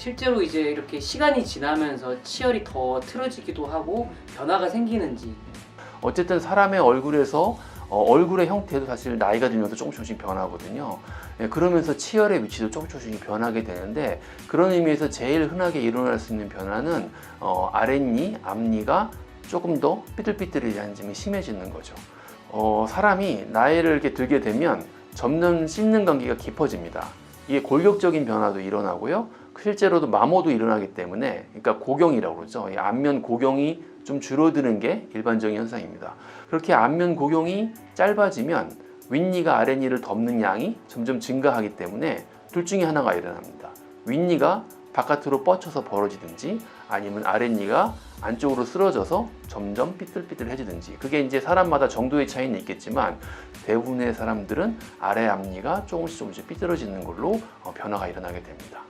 실제로 이제 이렇게 시간이 지나면서 치열이 더 틀어지기도 하고 변화가 생기는지 어쨌든 사람의 얼굴에서 어, 얼굴의 형태도 사실 나이가 들면서 조금씩 조금씩 변하거든요. 예, 그러면서 치열의 위치도 조금씩 조금씩 변하게 되는데 그런 의미에서 제일 흔하게 일어날 수 있는 변화는 어, 아랫니, 앞니가 조금 더 삐뚤삐뚤한 점이 심해지는 거죠. 어, 사람이 나이를 이렇게 들게 되면 점점 씹는 관계가 깊어집니다. 이게 골격적인 변화도 일어나고요. 실제로도 마모도 일어나기 때문에 그러니까 고경이라고 그러죠. 이 안면 고경이 좀 줄어드는 게 일반적인 현상입니다. 그렇게 안면 고경이 짧아지면 윗니가 아랫니를 덮는 양이 점점 증가하기 때문에 둘 중에 하나가 일어납니다. 윗니가 바깥으로 뻗쳐서 벌어지든지 아니면 아랫니가 안쪽으로 쓰러져서 점점 삐뚤삐뚤해지든지 그게 이제 사람마다 정도의 차이는 있겠지만 대부분의 사람들은 아래 앞니가 조금씩 조금씩 삐뚤어지는 걸로 어, 변화가 일어나게 됩니다.